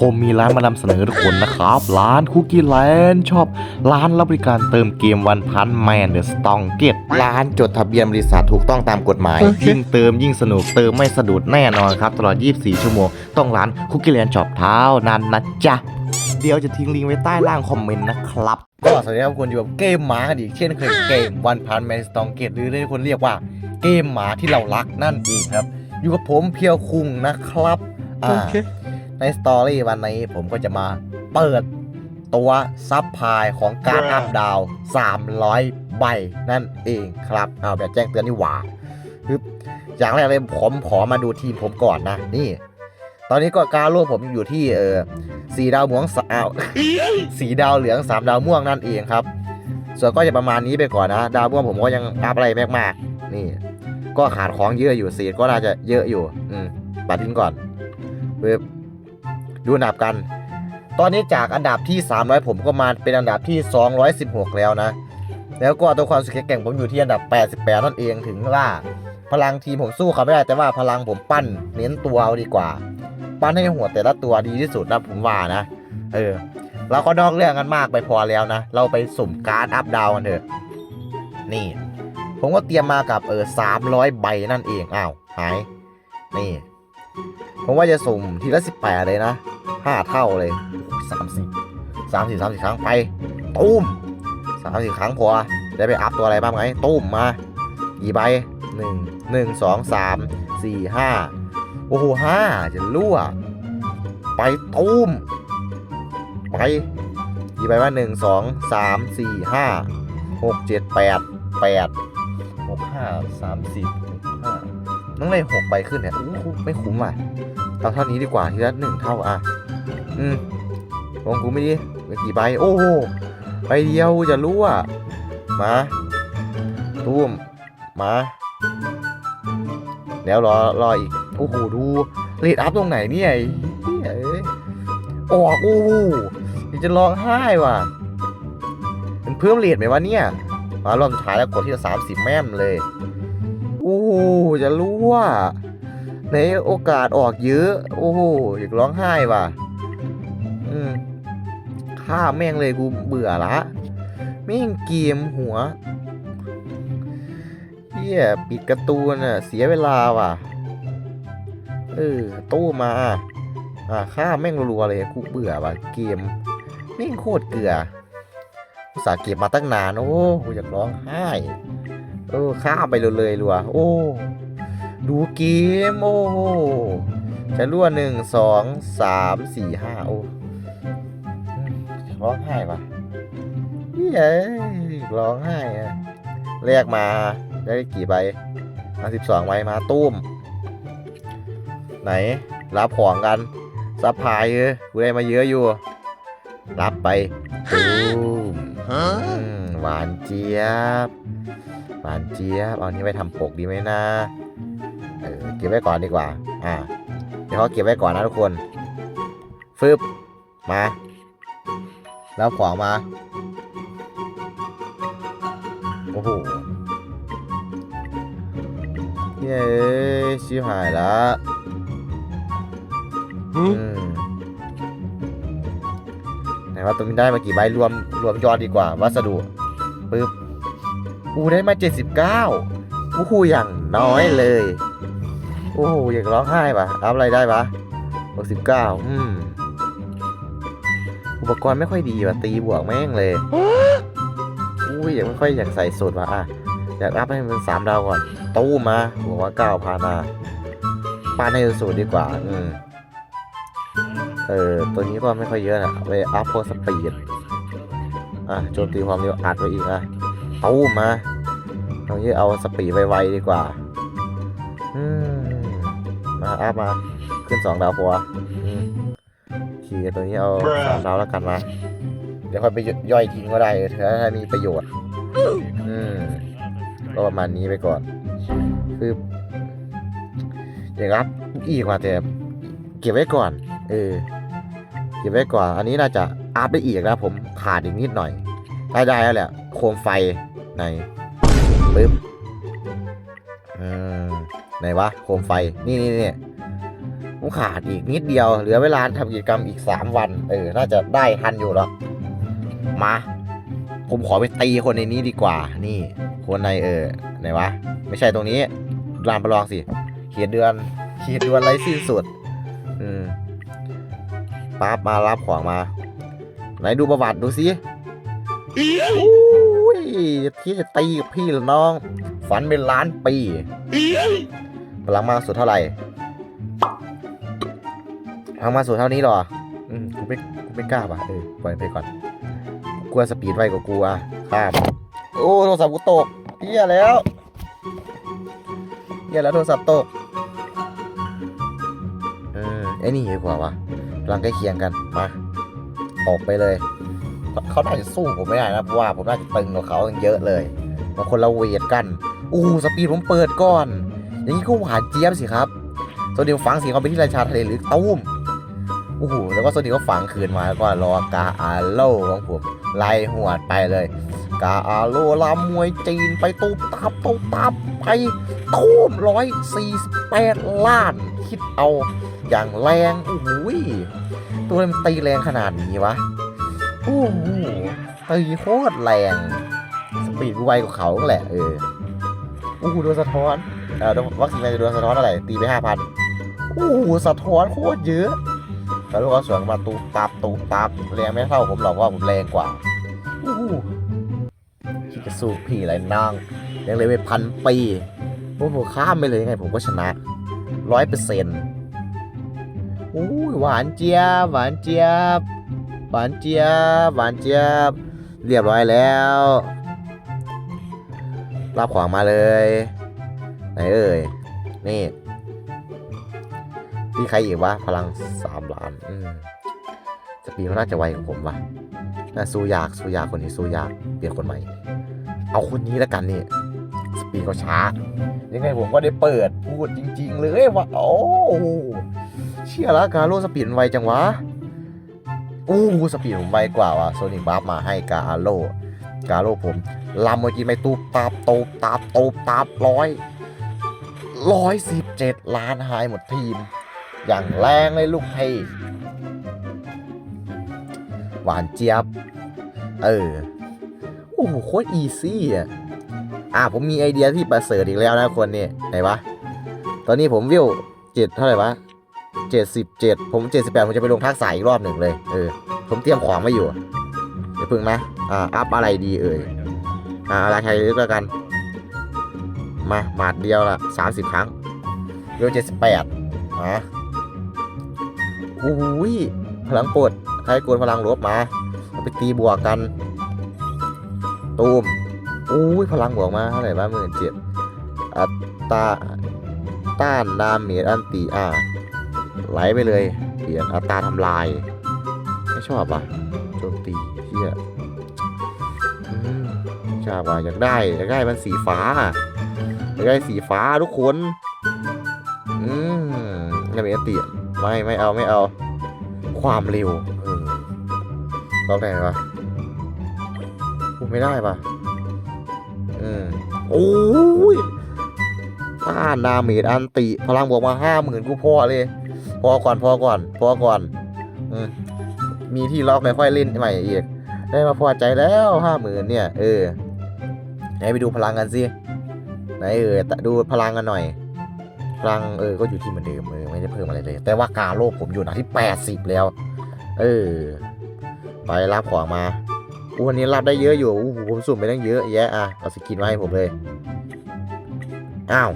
ผมมีร้านมานำเสนอทุกคนนะครับ ร้านคุกกี้แลนด์ชอบ ร้านรับบริการเติมเกมวันพันแมนเดอะสตองเกตร้านจดทะเบียนบริษัทถูกต้องตามกฎหมาย ยิ่งเติมยิ่งสนุกเติมไม่สะดุดแน่นอนครับ ตลอด 24 ชั่วโมง ต้องร้านคุกกี้แลนด์ช็อปเท้านั้นนะจ๊ะ เดี๋ยวจะทิ้งลิงก์ไว้ใต้ล่างคอมเมนต์นะครับ ก็สวัสดีครับคุณอยู่กับเกมหมากันอีกเช่นเคยเกมวันพันแมนสตองเกตหรือที่คนเรียกว่าเกมหมาที่เรารักนั่นเองครับ อยู่กับผมเพียวคุงนะครับอ่า ในสตอรี่วันนี้ผมก็จะมาเปิดตัวซับพายของการอัพดาว 300 ใบนั่นเองครับเอาแบบแจ้งเตือนนี่หว่าคืออย่างแรกเลยผมขอมาดูทีมผมก่อนนะ นี่ ตอนนี้ก็การโลกผมอยู่ที่เออสีดาวม่วงสาวสีดาวเหลืองสามดาวม่วงนั่นเองครับ ส่วนก็จะประมาณนี้ไปก่อนนะ ดาวม่วงผมก็ยังอัพอะไรมากมากๆนี่ ก็ขาดของเยอะอยู่สีก็น่าจะเยอะอยู่ อืมปัดทิ้งก่อนเว็บ ดูอันดับกัน ตอนนี้จากอันดับที่ 300 ผมก็มาเป็นอันดับที่ 216 แล้วนะ แล้วก็ตัวความสุขแข่งผมอยู่ที่อันดับ 88 นั่นเองถึงว่า พลังทีมผมสู้เขาไม่ได้แต่ว่าพลังผมปั้นเน้นตัวเอาดีกว่า ปั้นให้หัวแต่ละตัวดีที่สุดนะผมว่านะ เออเราก็นอกเรื่องกันมากไปพอแล้วนะ เราไปสุ่มการ์ดอัพดาวกันเถอะ นี่ ผมก็เตรียมมากับเออ300ใบนั่นเอง อ้าว หาย นี่ ผมว่าจะสุ่มทีละสิบแปดเลยนะห้าเท่าเลยสามสิบสามสิบสามสิบครั้งไปตุ้มสามสิบครั้งพอได้ไปอัพตัวอะไรบ้างไหมตุ้มมากี่ใบหนึ่งหนึ่งสองสามสี่ห้าโอ้โหห้าจะรั่ว ไปตุ้มไปกี่ใบว่าหนึ่งสองสามสี่ห้าหกเจ็ดแปดแปดหกห้าสามสิบ ต้องได้หกใบขึ้นเนี่ยอู้หูไม่คุ้มอะเอาเท่านี้ดีกว่าทีละหนึ่งเท่าอะ อืมลงกูไม่ดีไปกี่ใบ โอ้โหใบเดียวจะรู้อะมาตุ้มมาแล้วรอรออีก โอ้โหดูเรทอัพตรงไหนเนี่ยไอ้เหี้ยเอ้ยออกโอ้โหนี่จะร้องไห้ว่ะมันเพิ่มเรทไหมวะเนี่ยมารอบสุดท้ายแล้วกดที่สามสิบแม่มเลยโอ้โหจะรู้ว่าในโอกาสออกเยอะ โอ้โหอยากร้องไห้ว่ะ อืมฆ่าแม่งเลยกูเบื่อละแม่งเกมหัวเฮียปิดการ์ตูนอะ เสียเวลาว่ะ เออ ตู้มา อ่าฆ่าแม่งรัวเลยกูเบื่อว่ะ เกมแม่งโคตรเกลืออุตส่าห์เก็บมาตั้งนาน โอ้กูอยากร้องไห้ เออข้ามไปเลยเลยรัวโอ้ ดูเกมโอ้โหจะรั่วหนึ่งสองสามสี่ห้าโอ้อืมร้องไห้ปะเย้ยร้องไห้อะแลกมาได้กี่ใบมาสิบสองใบมาตุ้ม ไหน รับของกันซัพพลายเออกูได้มาเยอะอยู่ รับไปตุ้มอืมหวานเจี๊ยบ หวานเจี๊ยบ เอานี้ไปทำปกดีไหมนะ เออ เก็บไว้ก่อนดีกว่า อ่า เดี๋ยวเขาเก็บไว้ก่อนนะทุกคนฟึบมา แล้วของมา โอ้โหเย้ชิบหายละอืมไหนว่าตรงนี้ได้มากี่ใบรวมรวมยอดดีกว่า วัสดุปึ๊บ กูได้มา 79โอ้โหอย่างน้อยเลย โอ้โหอยากร้องไห้ปะอัพอะไรได้ปะ69อืม อุปกรณ์ไม่ค่อยดีว่ะ ตีบวกแม่งเลยอุ้ยยากไม่ค่อยอยากใส่สุดว่ะอะ อยากอัพให้มันสามดาวก่อน ตู้มาบอกว่าเก้าพานาปานให้สูตรดีกว่า อืม เออ ตัวนี้ก็ไม่ค่อยเยอะนะไปอัพพวกสปีด อะโจมตีความเร็วอัดไว้อีกอะ ตู้มาเอาเยอะเอาสปีดไวๆดีกว่าอืมมาอัพมา ขึ้นสองดาวพออืมขี่ตัวนี้เอาสามดาวแล้วกันมา เดี๋ยวค่อยไปย่อยทิ้งก็ได้เออถ้ามีประโยชน์ อืมก็ประมาณนี้ไปก่อน คืออย่างรับอีกว่าแต่เก็บไว้ก่อน เออ เก็บไว้ก่อน อันนี้น่าจะอัพได้อีกนะผมขาดอีกนิดหน่อยได้ได้แล้วแหละ โคมไฟ ในปึ๊บอไหนวะโคมไฟนี่นี่นี่ผมขาดอีกนิดเดียว เหลือเวลาทำกิจกรรมอีกสามวัน เออ น่าจะได้ทันอยู่หรอกมา ผมขอไปตีคนในนี้ดีกว่า นี่ คนในเออไหนวะ ไม่ใช่ตรงนี้ลานประลองสิเขียนเดือนเขียนเดือนไรสิ้นสุด อืมปั๊บมารับของมา ไหนดูประวัติดูสิ ยที่จะตีกับพี่เหรือน้อง ฝันเป็นล้านปีพลังมากสุดเท่าไหร่พลังมากสุดเท่านี้เหรออืมกูไม่กูไม่กล้าป่ะเออปล่อยไปก่อนกูกลัวสปีดไวกว่ากูอะข้ามโอ้โทรศัพท์กูตกเฮียแล้วเฮียแล้วโทรศัพท์ตกเออไอ้นี่ดีกว่าวะพลังใกล้เคียงกันมาออกไปเลย เขาน่าจะสู้ผมไม่ได้นะเพราะว่าผมน่าจะตึงกว่าเขาเยอะเลยมาคนละเวทกัน อู้สปีดผมเปิดก่อน อย่างนี้ก็หวานเจี๊ยบสิครับโซเดียมฝังสีเขาไปที่ราชาทะเลหรือตุ้มโอ้โหแล้วก็โซเดียมก็ฝังคืนมาแล้วก็รอกาอาโลของผมไล่หวดไปเลย กาอาโลลามวยจีนไปตูบตับตูบตับไปตูมร้อยสี่สิบแปดล้าน คิดเอาอย่างแรงโอ้โหตัวมันตีแรงขนาดนี้วะ โอ้โหตีโคตรแรง สปีดกูไวกว่าเขาแหละ เออโอ้โหโดนสะท้อนเออโดนวัคซีนจะโดนสะท้อนอะไรตีไปห้าพันโอ้โหสะท้อนโคตรเยอะแล้วลูกก็สวนมาตูตับตูตับแรงไม่เท่าผมหรอกว่าผมแรงกว่าโอ้โหคิดจะสู้พี่อะไรนั่งยังเลยไปพันปีโอ้โหข้ามไปเลยยังไงผมก็ชนะร้อยเปอร์เซ็นต์โอ้ยหวานเจี๊ยบหวานเจี๊ยบ หวานเจี๊ยบหวานเจี๊ยบเรียบร้อยแล้วรับของมาเลยไหนเอ่ยนี่พี่ใครอีกวะพลังสามล้านสปีดเขาน่าจะไวกว่าผมวะน่าสู้ยากสู้ยากคนนี้สู้ยากเปลี่ยนคนใหม่ เอาคนนี้แล้วกันนี่สปีดเขาช้า ยังไงผมก็ได้เปิดพูดจริง ๆ เลยว่าโอ้เชื่อล้วการโลสปีดมันไวจังวะ อู้หูสปีดผมไวกว่าว่ะโซนิกบัฟมาให้กาโลกาโลผมลำเมื่อกี้ไม่ตูบตาบตูตาบตูตาบร้อยร้อยสิบเจ็ดล้านหายหมดทีม อย่างแรงเลยลูกเทหวานเจี๊ยบ เออ โอ้โหโคตรอีซี่อะ อะผมมีไอเดียที่ประเสริฐอีกแล้วนะคนนี้ไหนวะ ตอนนี้ผมวิวเจ็ดเท่าไหร่วะ เจ็ดสิบเจ็ดผมเจ็ดสิบแปดผมจะไปลงทักษะอีกรอบหนึ่งเลย เออ ผมเตรียมของไว้อยู่ เดี๋ยวพึ่งนะ อ่า อัพอะไรดีเอ่ย อ่าอะไรใครเลือกแล้วกัน มาหมาดเดียวละสามสิบครั้งเวลเจ็ดสิบแปดมาโอ้ย พลังปดใครกวนพลังลบมาเอาไปตีบวกกัน ตูมโอ้ย พลังบวกมาเท่าไหร่บ้างหมื่นเจ็ดอัตราต้านดาเมจอันตีอ่า ไหลไปเลยเปลี่ยนอัตราทำลาย ไม่ชอบอะโจมตีเที่ยอืมชอบว่ะอยากได้อยากได้มันสีฟ้าอยากได้สีฟ้าทุกคนอืมไม่มีอตีไม่ไม่เอาไม่เอา ความเร็วเออรอบไหนวะไม่ได้ปะอืมโอ้ย ต้านาเมจอันติ พลังบวกมาห้าหมื่นกูพอเลย พอก่อนพอก่อน พอก่อนอืมมีที่ล็อกไม่ค่อยเล่นใหม่อีก ได้มาพอใจแล้วห้าหมื่นเนี่ย เออ ไหนไปดูพลังกันสิไหนเออดูพลังกันหน่อย พลังเออ ก็อยู่ที่เหมือนเดิมเออไม่ได้เพิ่มอะไรเลย แต่ว่ากาโลกผมอยู่นะที่แปดสิบแล้ว เออ ไปรับของมาอู้วันนี้รับได้เยอะอยู่อู้หูผมสุ่มไปตั้งเยอะแยะอะเอาสกินมาให้ผมเลย อ้าว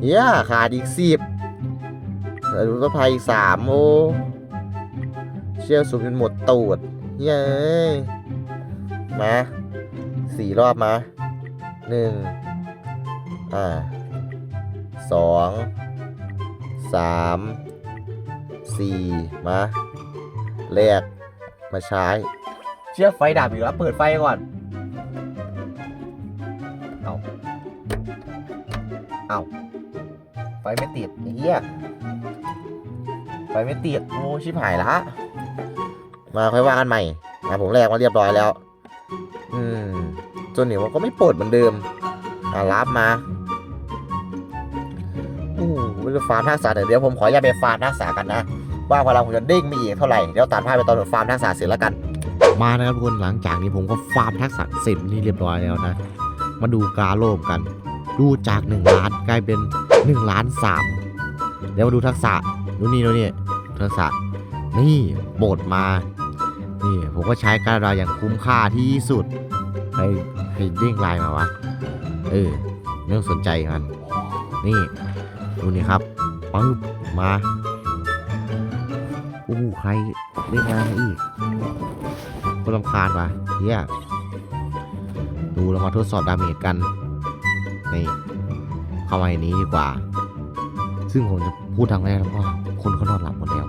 เฮียขาดอีกสิบแล้วดูก็พายอีกสามโอ้ เชี่ยวสูงจนหมดตูดเย้ยมาสี่รอบมาหนึ่งอ่าสองสามสี่มาแรกมาใช้ เชือกไฟดับอยู่แล้วเปิดไฟก่อน เอาเอา ไฟไม่ติดเหี้ยไฟไม่ติดโอ้ชิบหายละ มาค่อยว่ากันใหม่นะผมแลกมาเรียบร้อยแล้ว อืมจนเหนิวมันก็ไม่ปลดเหมือนเดิมอะรับมาอู้วไปฟาร์มทักษะเดี๋ยวผมขออย่าไปฟาร์มทักษะกันนะว่าพลังผมจะเด้งมีอีกเท่าไหร่เดี๋ยวตัดภาพไปตอนฟาร์มทักษะเสร็จแล้วกัน มานะครับทุกคนหลังจากนี้ผมก็ฟาร์มทักษะเสร็จนี่เรียบร้อยแล้วนะ มาดูกาโลมกัน ดูจาก1ล้านกลายเป็น1ล้าน3เดี๋ยวมาดูทักษะดูนี่ดูนี่ทักษะนี่โบดมา นี่ผมก็ใช้การดาอย่างคุ้มค่าที่สุดให้ให้เด้งลน์มาวะเออไม่ต้องสนใจมัน นี่ดูนี่ครับปึ๊บมาอู้ใครเล่นงานอีกคนลำคาญปะเฮียดูเรามาทดสอบดาเมจกัน นี่เข้ามาในนี้ดีกว่า ซึ่งผมจะพูดทางแรกแล้วว่าคนเขานอนหลับหมดแล้ว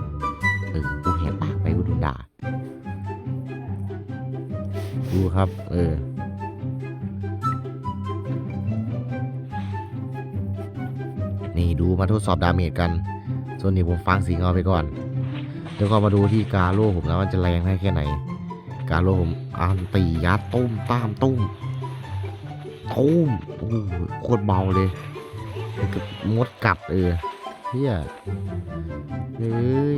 เออกูแหกปากไปกูโดนด่าดูครับ เออนี่ดูมาทดสอบดาเมจกัน ส่วนนี้ผมฟังสิงเอาไปก่อน เดี๋ยวก็มาดูที่กาโล่ผมนะว่าจะแรงได้แค่ไหน กาโล่ผมอันตียัดตุ้มตามตุ้ม ตุ้มโอ้โหโคตรเบาเลยกับมดกัดเออเฮียเฮ้ย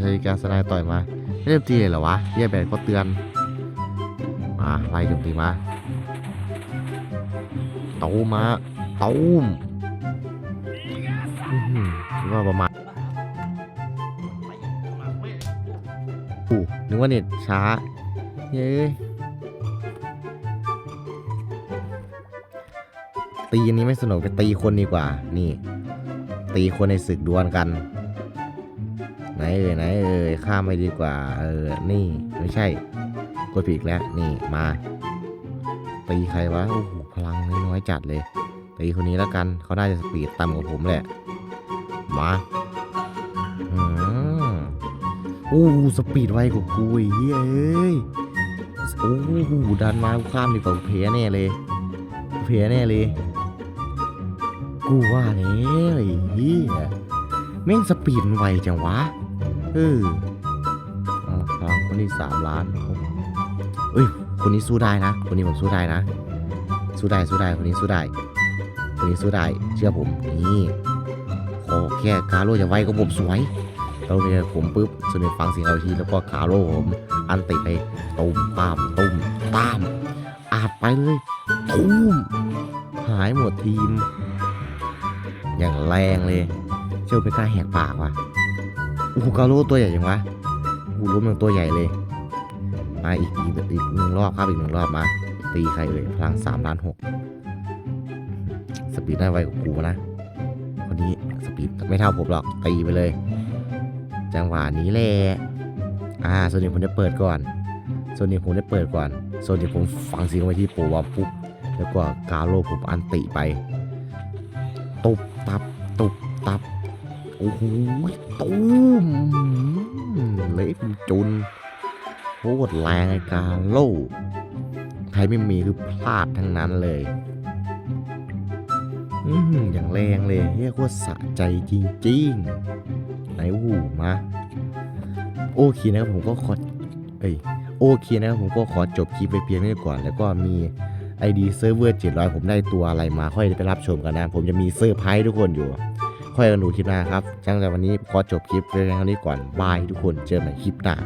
ใช้การสไนต่อยมาไม่เริ่มตีเลยเหรอวะเฮียแบนก็เตือนมาไล่โจมตีมาตูมมาตูมอื้อว่าประมาณอู้นึกว่าเน็ตช้า เย้ ตีนี้ไม่สนุกไปตีคนดีกว่า นี่ ตีคนในศึกดวลกัน ไหนเอ่ยไหนเอ่ยข้ามไปดีกว่า เออ นี่ไม่ใช่กดผิดแล้ว นี่มา ตีใครวะโอ้โหพลังน้อยจัดเลยตีคนนี้แล้วกันเขาน่าจะสปีดต่ำกว่าผมแหละ มาอืมโอ้สปีดไวกว่ากูเฮ้ยโอ้โหดันมาข้ามดีกว่าเพยแน่เลยเพยแน่เลย กูว่าแล้วไอ้เหี้ยแม่งสปีดมันไวจังวะ เออเอาพลังคนที่สามล้านเอ้ย คนนี้สู้ได้นะ คนนี้ผมสู้ได้นะ สู้ได้สู้ได้ คนนี้สู้ได้ คนนี้สู้ได้ เชื่อผม นี่ขอแค่กาโร่จะไวก็ผมสวยเราเนี่ยผมปุ๊บสนนี้ฟังเสียงเอาทีแล้วก็กาโร่ผม อันติไปตุ้มตามตุ้มตามอาดไปเลยทุ่มหายหมดทีม อย่างแรงเลยเชื่อไม่กล้าแหกปากว่ะโอ้โหกาโร่ตัวใหญ่ยังวะโอ้โหล้มอย่างตัวใหญ่เลย มาอีกอีกอีกหนึ่งรอบครับอีกหนึ่งรอบมา ตีใครเอ่ยพลังสามล้านหกสปีดได้ไวกว่ากูนะคนนี้สปีดไม่เท่าผมหรอกตีไปเลย จังหวะนี้แหละอ่าโซนนี้ผมจะเปิดก่อนโซนนี้ผมได้เปิดก่อนโซนนี้ผมฟังเสียงไว้ที่ปรวอมปุ๊บ แล้วก็กาโลผมอันติไป ตุบ ตุบตับ โอ้โหตุ้มเละเป็นจุนโคตรแรงกาโลใครไม่มีคือพลาดทั้งนั้นเลยอืออย่างแรงเลยเรียกว่าสะใจจริงๆ ไหนหูมาโอเคนะครับผมก็ขอเอ้ยโอเคนะครับผมก็ขอจบคลิปไปเพียงเท่านี้ก่อน แล้วก็มี ID เซิร์ฟเวอร์700 ผมได้ตัวอะไรมาค่อยไปรับชมกันนะ ผมจะมีเซอร์ไพรส์ทุกคนอยู่ ค่อยกันดูคลิปหน้าครับจังแต่วันนี้ขอจบคลิปเพียงเท่านี้ก่อนบายทุกคนเจอกันใหม่คลิปหน้า